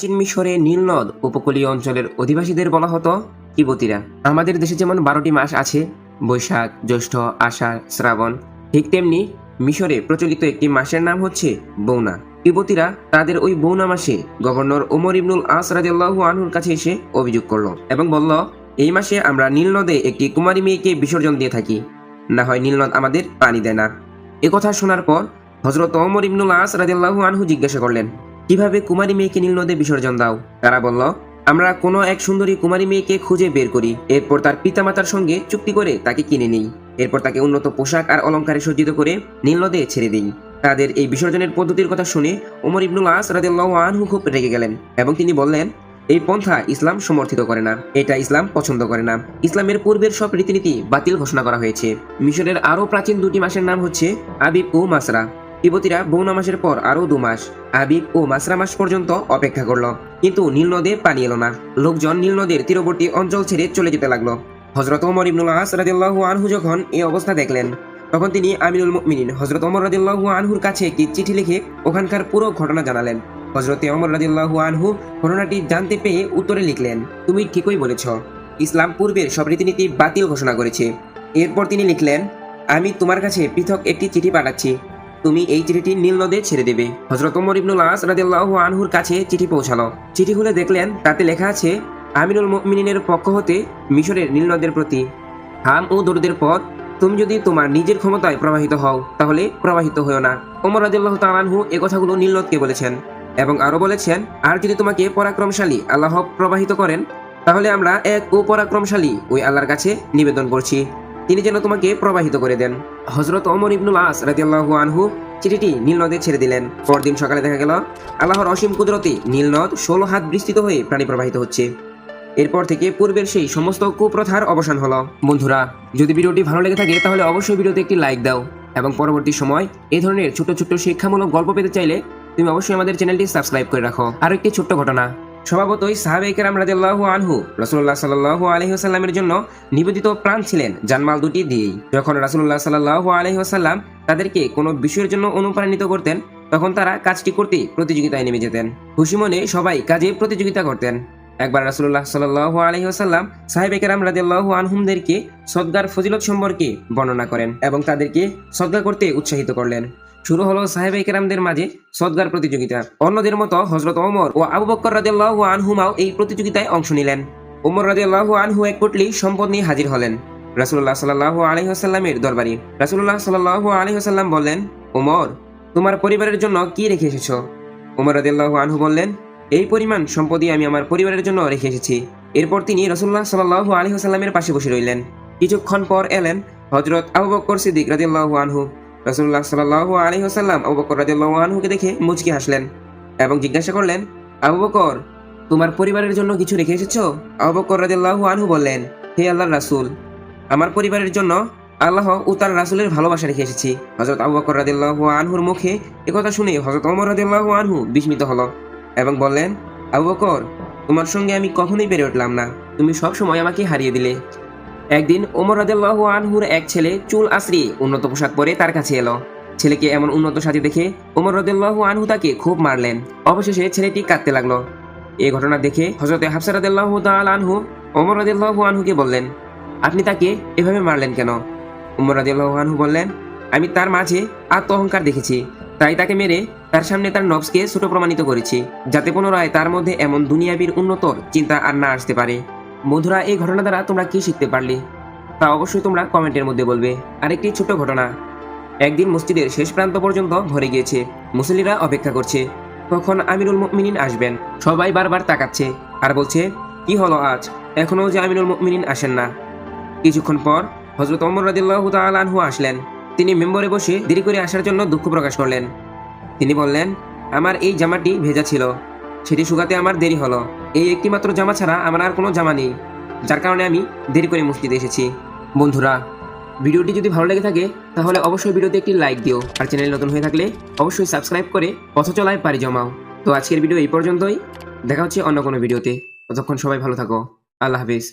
প্রাচীন মিশরে নীলনদ উপকূলীয় অঞ্চলের অধিবাসীদের বলা হতো কিবতীরা আমাদের দেশে যেমন বারোটি মাস আছে, বৈশাখ, জ্যৈষ্ঠ, আষাঢ়, শ্রাবণ, ঠিক তেমনি মিশরে প্রচলিত একটি মাসের নাম হচ্ছে বৌনা। কিবতীরা তাদের ওই বৌনা মাসে গভর্নর ওমর ইবনুল আস রাজিয়াল্লাহু আনহুর কাছে এসে অভিযোগ করল এবং বলল, এই মাসে আমরা নীলনদে একটি কুমারী মেয়েকে বিসর্জন দিয়ে থাকি। না হয় নীলনদ আমাদের পানি দেয় না। কথা শোনার পর হজরত ওমর ইবনুল আস রাজিয়াল্লাহু আনহু জিজ্ঞাসা করলেন কীভাবে কুমারী মেয়েকে নীল নদে বিসর্জন দাও? তারা বলল, আমরা কোনো এক সুন্দরী কুমারী মেয়েকে খুঁজে বের করি। এরপর তার পিতামাতার সঙ্গে চুক্তি করে তাকে কিনে নিই। এরপর তাকে উন্নত পোশাক আর অলঙ্কারে সজ্জিত করে নীল নদে ছেড়ে দিই। তাদের এই বিসর্জনের পদ্ধতির কথা শুনে ওমর ইবনুল আস আনহু খুব রেগে গেলেন এবং তিনি বললেন, এই পন্থা ইসলাম সমর্থিত করে না। এটা ইসলাম পছন্দ করে না। ইসলামের পূর্বের সব রীতিনীতি বাতিল ঘোষণা করা হয়েছে। মিশরের আরও প্রাচীন দুটি মাসের নাম হচ্ছে আবিব ও মাসরা। তিব্বতীরা বৌনা মাসের পর আরও দু মাস আবিব ও মাসরা মাস পর্যন্ত অপেক্ষা করল। কিন্তু নীল নদে পানি এলো না। লোকজন নীল নদের তীরবর্তী অঞ্চল ছেড়ে চলে যেতে লাগল। হজরত ওমর ইবনুল আস আনহু যখন এই অবস্থা দেখলেন, তখন তিনি আমিনুল মিনিন হজরত ওমর রাদিয়াল্লাহু আনহুর কাছে একটি চিঠি লিখে ওখানকার পুরো ঘটনা জানালেন। হজরতে ওমর রাদিয়াল্লাহু আনহু ঘটনাটি জানতে পেয়ে উত্তরে লিখলেন, তুমি ঠিকই বলেছ। ইসলাম পূর্বের সব রীতিনীতি বাতিল ঘোষণা করেছে। এরপর তিনি লিখলেন, আমি তোমার কাছে পৃথক একটি চিঠি পাঠাচ্ছি। তুমি এই চিঠিটি নীল নদে ছেড়ে দেবে। হজরত ওমর ইবনুল আস রাদিয়াল্লাহু আনহুর কাছে চিঠি পৌঁছালো। চিঠি খুলে দেখলেন তাতে লেখা আছে, আমিনুল মুমিনিনের পক্ষ হতে মিশরের নীল নদের প্রতি হাম ও দরুদের পর তুমি যদি তোমার নিজের ক্ষমতায় প্রবাহিত হও, তাহলে প্রবাহিত হও না। ওমর রাদিয়াল্লাহু তাআলা আনহু এই কথাগুলো নীল নদকে বলেছেন এবং আরও বলেছেন, আর যদি তোমাকে পরাক্রমশালী আল্লাহ প্রবাহিত করেন, তাহলে আমরা এক ও পরাক্রমশালী ওই আল্লাহর কাছে নিবেদন করছি। তিনি যেন তোমাকে প্রবাহিত করে দেন। হজরত ওমর ইবনুল আস রাদিয়াল্লাহু আনহু চিঠিটি নীল নদে ছেড়ে দিলেন। পরদিন সকালে দেখা গেল, আল্লাহর অসীম কুদরতে নীল নদ ষোলো হাত বিস্তৃত হয়ে প্রাণী প্রবাহিত হচ্ছে। এরপর থেকে পূর্বের সেই সমস্ত কুপ্রথার অবসান হলো। বন্ধুরা, যদি ভিডিওটি ভালো লেগে থাকে, তাহলে অবশ্যই ভিডিওতে একটি লাইক দাও এবং পরবর্তী সময় এই ধরনের ছোট ছোট শিক্ষামূলক গল্প পেতে চাইলে তুমি অবশ্যই আমাদের চ্যানেলটি সাবস্ক্রাইব করে রাখো। আর একটি ছোট্ট ঘটনা স্বভাবতই সাহাবেকেরাম রাদিয়াল্লাহু আনহু রাসূলুল্লাহ সাল্লাল্লাহু আলাইহি ওয়াসাল্লামের জন্য নিবেদিত প্রাণ ছিলেন জানমাল দুটি দিয়েই। যখন রাসূলুল্লাহ সাল্লাল্লাহু আলাইহি ওয়াসাল্লাম তাদেরকে কোনো বিষয়ের জন্য অনুপ্রাণিত করতেন, তখন তারা কাজটি করতে প্রতিযোগিতায় নেমে যেতেন। খুশি মনে সবাই কাজে প্রতিযোগিতা করতেন। একবার রাসূলুল্লাহ সাল্লাল্লাহু আলাইহি ওয়াসাল্লাম সাহেবেকেরাম রাদিয়াল্লাহু আনহুমদেরকে সদগার ফজিলত সম্পর্কে বর্ণনা করেন এবং তাদেরকে সদগা করতে উৎসাহিত করলেন। শুরু হলো সাহেব কেরামদের মাঝে সদগার প্রতিযোগিতা। অন্যদের মতো হজরত ওমর ও আবু বক্কর রাদিয়াল্লাহু আনহুমাও এই প্রতিযোগিতায় অংশ নিলেন। ওমর রাদিয়াল্লাহু আনহু এক কোটলি সম্পদ নিয়ে হাজির হলেন রাসূলুল্লাহ সাল্লাল্লাহু আলাইহি ওয়াসাল্লামের দরবারে। রাসূলুল্লাহ সাল্লাল্লাহু আলাইহি ওয়াসাল্লাম বললেন, ওমর, তোমার পরিবারের জন্য কি রেখে এসেছ? ওমর রাদিয়াল্লাহু আনহু বললেন, এই পরিমাণ সম্পদই আমি আমার পরিবারের জন্য রেখে এসেছি। এরপর তিনি রাসূলুল্লাহ সাল্লাল্লাহু আলাইহি ওয়াসাল্লামের পাশে বসে রইলেন। কিছুক্ষণ পর এলেন হজরত আবু বকর সিদ্দিক রাদিয়াল্লাহু আনহু। রাসূলুল্লাহ সাল্লাল্লাহু আলাইহি ওয়াসাল্লাম আবু বকর রাদিয়াল্লাহু আনহুকে দেখে মুচকি হাসলেন এবং জিজ্ঞাসা করলেন, আবু বকর, তোমার পরিবারের জন্য কিছু রেখে এসেছ? আবু বকর রাদিয়াল্লাহু আনহু বললেন, হে আল্লাহর রাসূল, আমার পরিবারের জন্য আল্লাহ ও তার রাসূলের ভালোবাসা রেখে এসেছি। হযরত আবু বকর রাদিয়াল্লাহু আনহুর মুখে একথা শুনে হযরত ওমর রাদিয়াল্লাহু আনহু বিস্মিত হলো এবং বললেন, আবু বকর, তোমার সঙ্গে আমি কখনোই পেরে উঠলাম না। তুমি সবসময় আমাকে হারিয়ে দিলে। একদিন ওমর রাদিয়াল্লাহু আনহুর এক ছেলে চুল আশ্রি উন্নত পোশাক পরে তার কাছে এলো। ছেলেকে এমন উন্নত সাথী দেখে ওমর রাদিয়াল্লাহু আনহু তাকে খুব মারলেন। অবশেষে ছেলেটি কাঁদতে লাগল। এই ঘটনা দেখে হযরতে হাফসা রাদিয়াল্লাহু তাআলা আনহু ওমর রাদিয়াল্লাহু আনহুকে বললেন, আপনি তাকে এভাবে মারলেন কেন? ওমর রাদিয়াল্লাহু আনহু বললেন, আমি তার মাঝে আত্ম অহংকার দেখেছি। তাই তাকে মেরে তার সামনে তার নবসকে ছোট প্রমাণিত করেছি, যাতে পুনরায় তার মধ্যে এমন দুনিয়াবির উন্নত চিন্তা আর না আসতে পারে। বন্ধুরা, এই ঘটনা দ্বারা তোমরা কি শিখতে পারলে? তা অবশ্যই তোমরা কমেন্টের মধ্যে বলবে। আরেকটি ছোট ঘটনা। একদিন মসজিদের শেষ প্রান্ত পর্যন্ত ভরে গিয়েছে। মুসল্লিরা অপেক্ষা করছে। কখন আমিরুল মুমিনিন আসবেন। সবাই বারবার তাকাচ্ছে আর বলছে, কি হলো আজ? এখনও যে আমিরুল মুমিনিন আসেন না। কিছুক্ষণ পর হজরত অমর রাদিল্লাহু তাআলা আনহু আসলেন। তিনি মেম্বরে বসে দেরি করে আসার জন্য দুঃখ প্রকাশ করলেন। তিনি বললেন, আমার এই জামাটি ভেজা ছিল। সেটি শুকাতে আমার দেরি হলো। এই একটিমাত্র জামা ছাড়া আমার আর কোনো জামা নেই। যার কারণে আমি দেরি করে মসজিদে এসেছি। বন্ধুরা, ভিডিওটি যদি ভালো লেগে থাকে, তাহলে অবশ্যই ভিডিওতে একটি লাইক দিও। আর চ্যানেল নতুন হয়ে থাকলে অবশ্যই সাবস্ক্রাইব করে পথ চলায় পারি জমাও। তো আজকের ভিডিও এই পর্যন্তই। দেখা হচ্ছে অন্য কোনো ভিডিওতে। ততক্ষণ সবাই ভালো থাকো। আল্লাহ হাফিজ।